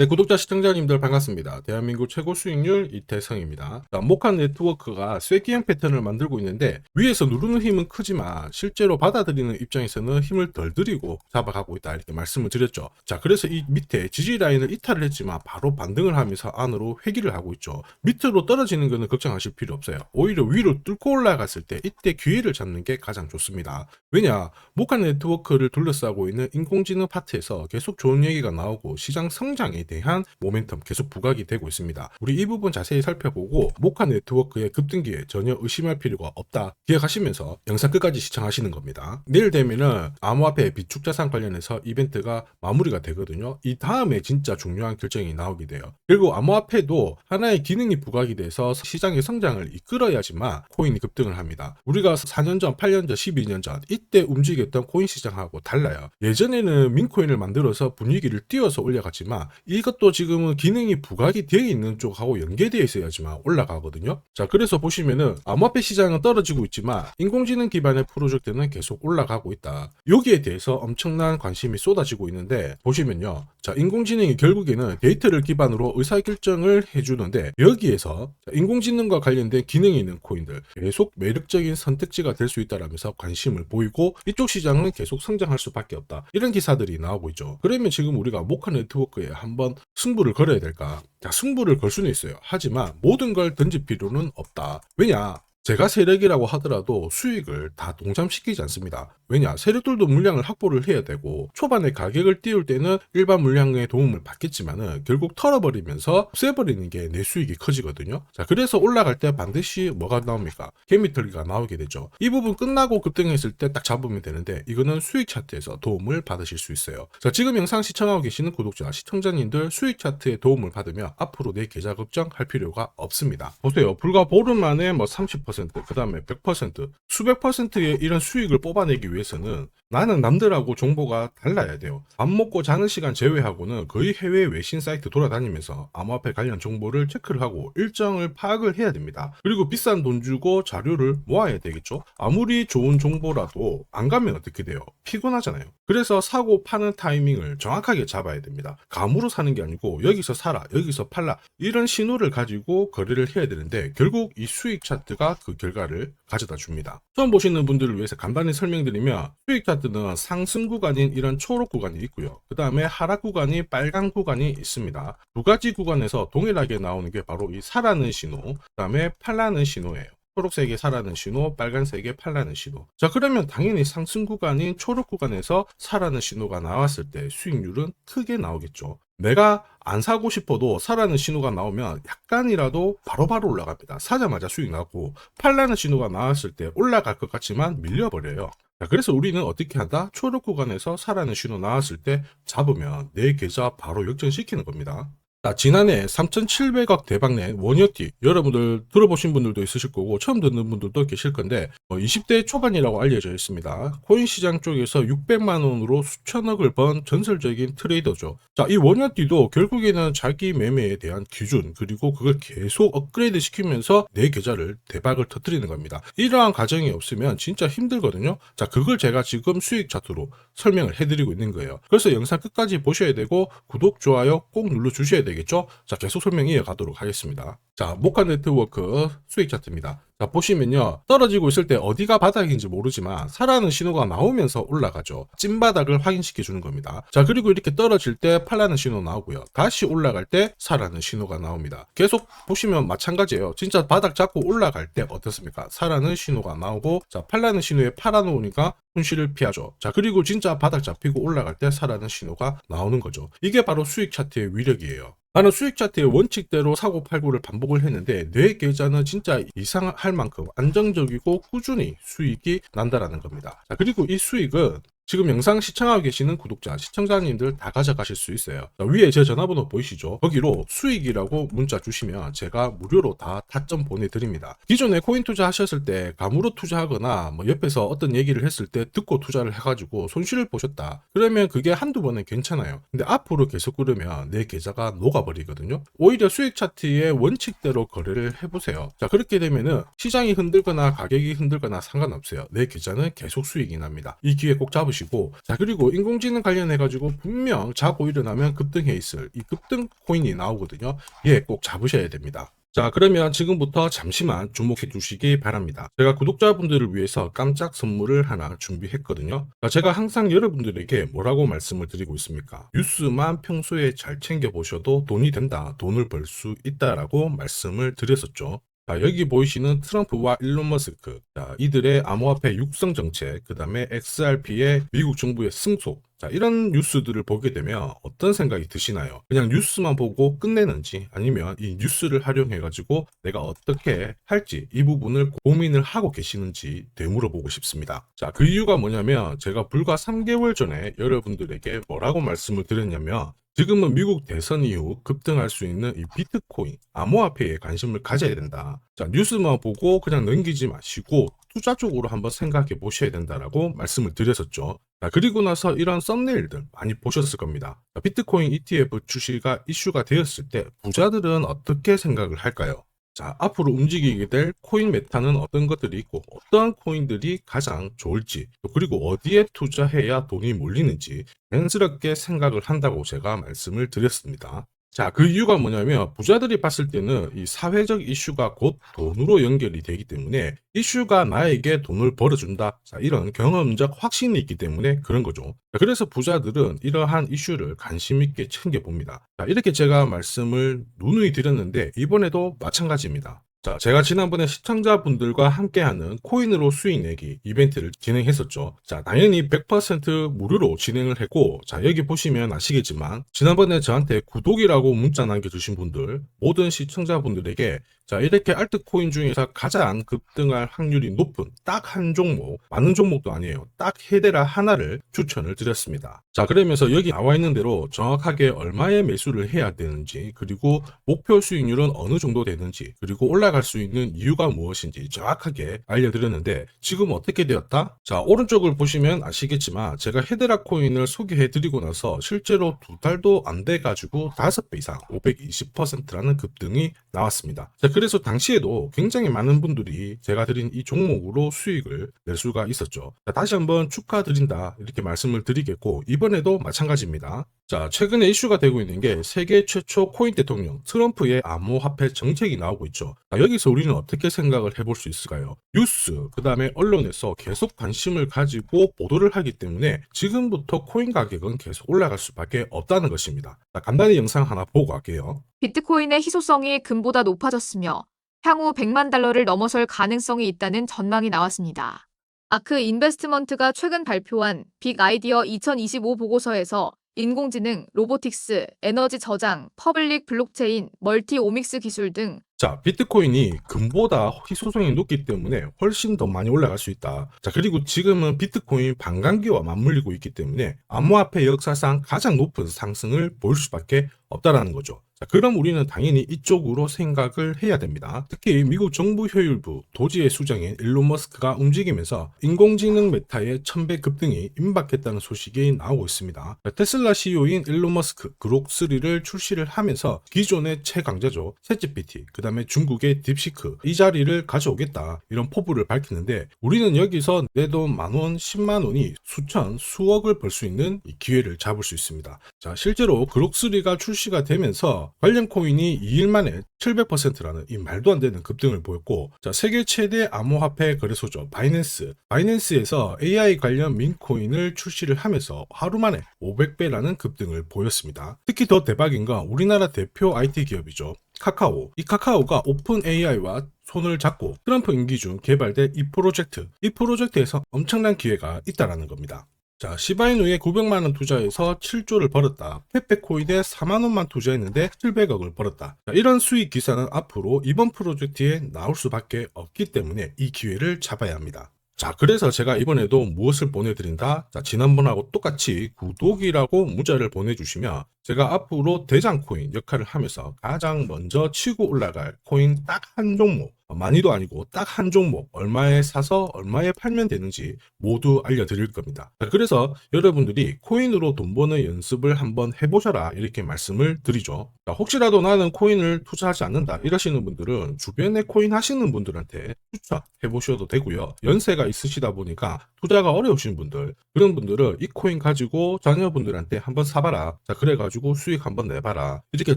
네, 구독자 시청자님들 반갑습니다. 대한민국 최고 수익률 이태성입니다. 자, 목한 네트워크가 쐐기형 패턴을 만들고 있는데 위에서 누르는 힘은 크지만 실제로 받아들이는 입장에서는 힘을 덜 들이고 잡아가고 있다 이렇게 말씀을 드렸죠. 자, 그래서 이 밑에 지지 라인을 이탈을 했지만 바로 반등을 하면서 안으로 회귀를 하고 있죠. 밑으로 떨어지는 거는 걱정하실 필요 없어요. 오히려 위로 뚫고 올라갔을 때 이때 기회를 잡는 게 가장 좋습니다. 왜냐, 목한 네트워크를 둘러싸고 있는 인공지능 파트에서 계속 좋은 얘기가 나오고 시장 성장에 대한 모멘텀 계속 부각이 되고 있습니다. 우리 이 부분 자세히 살펴보고 모카 네트워크의 급등기에 전혀 의심할 필요가 없다 기억하시면서 영상 끝까지 시청하시는 겁니다. 내일 되면은 암호화폐 비축자산 관련해서 이벤트가 마무리가 되거든요. 이 다음에 진짜 중요한 결정이 나오게 돼요. 그리고 암호화폐도 하나의 기능이 부각이 돼서 시장의 성장을 이끌어야지만 코인이 급등을 합니다. 우리가 4년 전, 8년 전, 12년 전 이때 움직였던 코인 시장하고 달라요. 예전에는 민코인을 만들어서 분위기를 띄워서 올려갔지만 이 것도 지금은 기능이 부각이 되어 있는 쪽하고 연계되어 있어야지만 올라가거든요. 자, 그래서 보시면은 암호화폐 시장은 떨어지고 있지만 인공지능 기반의 프로젝트는 계속 올라가고 있다. 여기에 대해서 엄청난 관심이 쏟아지고 있는데 보시면요. 자, 인공지능이 결국에는 데이터를 기반으로 의사결정을 해주는데 여기에서 자, 인공지능과 관련된 기능이 있는 코인들 계속 매력적인 선택지가 될 수 있다라면서 관심을 보이고 이쪽 시장은 계속 성장할 수밖에 없다. 이런 기사들이 나오고 있죠. 그러면 지금 우리가 모카 네트워크에 한번 승부를 걸어야 될까? 자, 승부를 걸 수는 있어요. 하지만 모든 걸 던질 필요는 없다. 왜냐? 제가 세력이라고 하더라도 수익을 다 동참시키지 않습니다. 왜냐? 세력들도 물량을 확보를 해야 되고 초반에 가격을 띄울 때는 일반 물량의 도움을 받겠지만은 결국 털어버리면서 없애버리는 게 내 수익이 커지거든요. 자, 그래서 올라갈 때 반드시 뭐가 나옵니까? 개미털기가 나오게 되죠. 이 부분 끝나고 급등했을 때 딱 잡으면 되는데 이거는 수익 차트에서 도움을 받으실 수 있어요. 자, 지금 영상 시청하고 계시는 구독자, 시청자님들 수익 차트의 도움을 받으면 앞으로 내 계좌 걱정할 필요가 없습니다. 보세요. 불과 보름 만에 뭐 30%, 그 다음에 100%, 수백 퍼센트의 이런 수익을 뽑아내기 위해서는 나는 남들하고 정보가 달라야 돼요. 밥 먹고 자는 시간 제외하고는 거의 해외 외신 사이트 돌아다니면서 암호화폐 관련 정보를 체크를 하고 일정을 파악을 해야 됩니다. 그리고 비싼 돈 주고 자료를 모아야 되겠죠. 아무리 좋은 정보라도 안 가면 어떻게 돼요? 피곤하잖아요. 그래서 사고 파는 타이밍을 정확하게 잡아야 됩니다. 감으로 사는 게 아니고 여기서 사라, 여기서 팔라 이런 신호를 가지고 거래를 해야 되는데 결국 이 수익 차트가 그 결과를 가져다 줍니다. 처음 보시는 분들을 위해서 간단히 설명드리면 수익 차트 는 상승 구간인 이런 초록 구간이 있고요. 그 다음에 하락 구간이 빨간 구간이 있습니다. 두 가지 구간에서 동일하게 나오는 게 바로 이 사라는 신호, 그 다음에 팔라는 신호예요. 초록색의 사라는 신호, 빨간색의 팔라는 신호. 자, 그러면 당연히 상승 구간인 초록 구간에서 사라는 신호가 나왔을 때 수익률은 크게 나오겠죠. 내가 안 사고 싶어도 사라는 신호가 나오면 약간이라도 바로 바로 올라갑니다. 사자마자 수익 나고 팔라는 신호가 나왔을 때 올라갈 것 같지만 밀려버려요. 자, 그래서 우리는 어떻게 한다? 초록 구간에서 사라는 신호 나왔을 때 잡으면 내 계좌 바로 역전시키는 겁니다. 자, 지난해 3,700억 대박낸 원효티 여러분들 들어보신 분들도 있으실 거고 처음 듣는 분들도 계실 건데 20대 초반이라고 알려져 있습니다. 코인 시장 쪽에서 600만 원으로 수천억을 번 전설적인 트레이더죠. 자, 이 원효티도 결국에는 자기 매매에 대한 기준 그리고 그걸 계속 업그레이드 시키면서 내 계좌를 대박을 터뜨리는 겁니다. 이러한 과정이 없으면 진짜 힘들거든요. 자, 그걸 제가 지금 수익 차트로 설명을 해드리고 있는 거예요. 그래서 영상 끝까지 보셔야 되고 구독, 좋아요 꼭 눌러 주셔야 되겠죠? 자, 계속 설명 이어가도록 하겠습니다. 자, 모카 네트워크 수익 차트입니다. 자, 보시면요. 떨어지고 있을 때 어디가 바닥인지 모르지만 사라는 신호가 나오면서 올라가죠. 찐바닥을 확인시켜 주는 겁니다. 자, 그리고 이렇게 떨어질 때 팔라는 신호 나오고요. 다시 올라갈 때 사라는 신호가 나옵니다. 계속 보시면 마찬가지예요. 진짜 바닥 잡고 올라갈 때 어떻습니까? 사라는 신호가 나오고 자, 팔라는 신호에 팔아 놓으니까 손실을 피하죠. 자, 그리고 진짜 바닥 잡히고 올라갈 때 사라는 신호가 나오는 거죠. 이게 바로 수익 차트의 위력이에요. 나는 수익 차트의 원칙대로 사고 팔고를 반복을 했는데 내 계좌는 진짜 이상할 만큼 안정적이고 꾸준히 수익이 난다라는 겁니다. 자, 그리고 이 수익은 지금 영상 시청하고 계시는 구독자, 시청자님들 다 가져가실 수 있어요. 자, 위에 제 전화번호 보이시죠? 거기로 수익이라고 문자 주시면 제가 무료로 다 타점 보내드립니다. 기존에 코인 투자하셨을 때 감으로 투자하거나 뭐 옆에서 어떤 얘기를 했을 때 듣고 투자를 해가지고 손실을 보셨다. 그러면 그게 한두 번은 괜찮아요. 근데 앞으로 계속 그러면 내 계좌가 녹아버리거든요. 오히려 수익 차트의 원칙대로 거래를 해보세요. 자, 그렇게 되면은 시장이 흔들거나 가격이 흔들거나 상관없어요. 내 계좌는 계속 수익이 납니다. 이 기회 꼭 잡으시고 것이고 자 그리고 인공지능 관련해 가지고 분명 자고 일어나면 급등해 있을 이 급등 코인이 나오거든요. 예, 꼭 잡으셔야 됩니다. 자, 그러면 지금부터 잠시만 주목해 주시기 바랍니다. 제가 구독자분들을 위해서 깜짝 선물을 하나 준비했거든요. 자, 제가 항상 여러분들에게 뭐라고 말씀을 드리고 있습니까? 뉴스만 평소에 잘 챙겨 보셔도 돈이 된다, 돈을 벌 수 있다 라고 말씀을 드렸었죠. 자, 여기 보이시는 트럼프와 일론 머스크, 자, 이들의 암호화폐 육성 정책, 그 다음에 XRP의 미국 정부의 승소, 자, 이런 뉴스들을 보게 되면 어떤 생각이 드시나요? 그냥 뉴스만 보고 끝내는지 아니면 이 뉴스를 활용해가지고 내가 어떻게 할지 이 부분을 고민을 하고 계시는지 되물어보고 싶습니다. 자, 그 이유가 뭐냐면 제가 불과 3개월 전에 여러분들에게 뭐라고 말씀을 드렸냐면 지금은 미국 대선 이후 급등할 수 있는 이 비트코인, 암호화폐에 관심을 가져야 된다. 자, 뉴스만 보고 그냥 넘기지 마시고 투자 쪽으로 한번 생각해 보셔야 된다라고 말씀을 드렸었죠. 자, 그리고 나서 이런 썸네일들 많이 보셨을 겁니다. 자, 비트코인 ETF 출시가 이슈가 되었을 때 부자들은 어떻게 생각을 할까요? 자, 앞으로 움직이게 될 코인 메타는 어떤 것들이 있고 어떠한 코인들이 가장 좋을지 또 그리고 어디에 투자해야 돈이 몰리는지 자연스럽게 생각을 한다고 제가 말씀을 드렸습니다. 자, 그 이유가 뭐냐면 부자들이 봤을 때는 이 사회적 이슈가 곧 돈으로 연결이 되기 때문에 이슈가 나에게 돈을 벌어준다. 자, 이런 경험적 확신이 있기 때문에 그런 거죠. 자, 그래서 부자들은 이러한 이슈를 관심 있게 챙겨봅니다. 자, 이렇게 제가 말씀을 누누이 드렸는데 이번에도 마찬가지입니다. 자, 제가 지난번에 시청자분들과 함께하는 코인으로 수익 내기 이벤트를 진행했었죠. 자, 당연히 100% 무료로 진행을 했고, 자, 여기 보시면 아시겠지만, 지난번에 저한테 구독이라고 문자 남겨주신 분들, 모든 시청자분들에게 자, 이렇게 알트코인 중에서 가장 급등할 확률이 높은 딱 한 종목, 많은 종목도 아니에요. 딱 헤데라 하나를 추천을 드렸습니다. 자, 그러면서 여기 나와 있는 대로 정확하게 얼마의 매수를 해야 되는지, 그리고 목표 수익률은 어느 정도 되는지, 그리고 올라 갈 수 있는 이유가 무엇인지 정확하게 알려드렸는데, 지금 어떻게 되었다? 자, 오른쪽을 보시면 아시겠지만, 제가 헤데라 코인을 소개해 드리고 나서 실제로 두 달도 안 돼가지고 다섯 배 이상, 520%라는 급등이 나왔습니다. 자, 그래서 당시에도 굉장히 많은 분들이 제가 드린 이 종목으로 수익을 낼 수가 있었죠. 자, 다시 한번 축하드린다 이렇게 말씀을 드리겠고 이번에도 마찬가지입니다. 자, 최근에 이슈가 되고 있는 게 세계 최초 코인 대통령 트럼프의 암호화폐 정책이 나오고 있죠. 자, 여기서 우리는 어떻게 생각을 해볼 수 있을까요? 뉴스, 그 다음에 언론에서 계속 관심을 가지고 보도를 하기 때문에 지금부터 코인 가격은 계속 올라갈 수밖에 없다는 것입니다. 자, 간단히 영상 하나 보고 갈게요. 비트코인의 희소성이 금보다 높아졌으며 향후 100만 달러를 넘어설 가능성이 있다는 전망이 나왔습니다. 아크 인베스트먼트가 최근 발표한 빅 아이디어 2025 보고서에서 인공지능, 로보틱스, 에너지 저장, 퍼블릭 블록체인, 멀티 오믹스 기술 등 자, 비트코인이 금보다 희소성이 높기 때문에 훨씬 더 많이 올라갈 수 있다. 자, 그리고 지금은 비트코인 반감기와 맞물리고 있기 때문에 암호화폐 역사상 가장 높은 상승을 보일 수밖에 없다라는 거죠. 자, 그럼 우리는 당연히 이쪽으로 생각을 해야 됩니다. 특히 미국 정부 효율부 도지의 수장인 일론 머스크가 움직이면서 인공지능 메타의 천배 급등이 임박했다는 소식이 나오고 있습니다. 자, 테슬라 CEO인 일론 머스크 그록3를 출시를 하면서 기존의 최강자죠. 챗GPT, 그 다음에 중국의 딥시크 이 자리를 가져오겠다 이런 포부를 밝히는데 우리는 여기서 내 돈 만원, 10만원이 수천, 수억을 벌 수 있는 이 기회를 잡을 수 있습니다. 자, 실제로 그록3가 출시 가 되면서 관련 코인이 2일 만에 700%라는 이 말도 안 되는 급등을 보였고, 자, 세계 최대 암호화폐 거래소죠. 바이낸스. 바이낸스에서 AI 관련 민코인을 출시를 하면서 하루 만에 500배라는 급등을 보였습니다. 특히 더 대박인 건 우리나라 대표 IT 기업이죠. 카카오. 이 카카오가 오픈 AI와 손을 잡고 트럼프 임기 중 개발된 이 프로젝트. 이 프로젝트에서 엄청난 기회가 있다라는 겁니다. 자, 시바이누에 900만 원 투자해서 7조를 벌었다. 페페코인에 4만 원만 투자했는데 700억을 벌었다. 자, 이런 수익 기사는 앞으로 이번 프로젝트에 나올 수밖에 없기 때문에 이 기회를 잡아야 합니다. 자, 그래서 제가 이번에도 무엇을 보내드린다? 자, 지난번하고 똑같이 구독이라고 문자를 보내주시면 제가 앞으로 대장 코인 역할을 하면서 가장 먼저 치고 올라갈 코인 딱 한 종목 많이도 아니고 딱 한 종목 얼마에 사서 얼마에 팔면 되는지 모두 알려드릴 겁니다. 자, 그래서 여러분들이 코인으로 돈 버는 연습을 한번 해보셔라 이렇게 말씀을 드리죠. 자, 혹시라도 나는 코인을 투자하지 않는다 이러시는 분들은 주변에 코인 하시는 분들한테 추천해 보셔도 되고요. 연세가 있으시다 보니까 투자가 어려우신 분들 그런 분들은 이 코인 가지고 자녀분들한테 한번 사봐라. 자 그래가지고 수익 한번 내봐라. 이렇게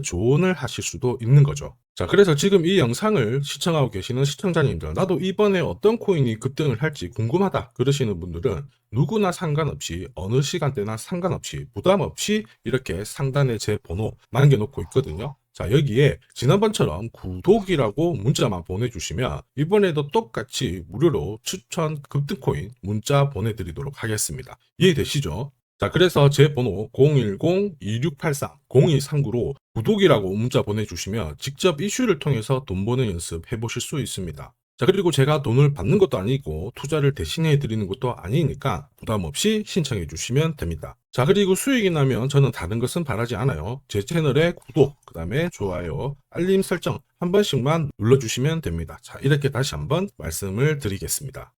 조언을 하실 수도 있는 거죠. 자 그래서 지금 이 영상을 시청하고 계시는 시청자님들 나도 이번에 어떤 코인이 급등을 할지 궁금하다 그러시는 분들은 누구나 상관없이 어느 시간대나 상관없이 부담 없이 이렇게 상단에 제 번호 남겨놓고 있거든요. 자, 여기에 지난번처럼 구독이라고 문자만 보내주시면 이번에도 똑같이 무료로 추천 급등코인 문자 보내드리도록 하겠습니다. 이해되시죠? 자, 그래서 제 번호 010-2683-0239로 구독이라고 문자 보내주시면 직접 이슈를 통해서 돈 버는 연습 해보실 수 있습니다. 자, 그리고 제가 돈을 받는 것도 아니고 투자를 대신해 드리는 것도 아니니까 부담 없이 신청해 주시면 됩니다. 자, 그리고 수익이 나면 저는 다른 것은 바라지 않아요. 제 채널에 구독, 그 다음에 좋아요, 알림 설정 한 번씩만 눌러주시면 됩니다. 자, 이렇게 다시 한번 말씀을 드리겠습니다.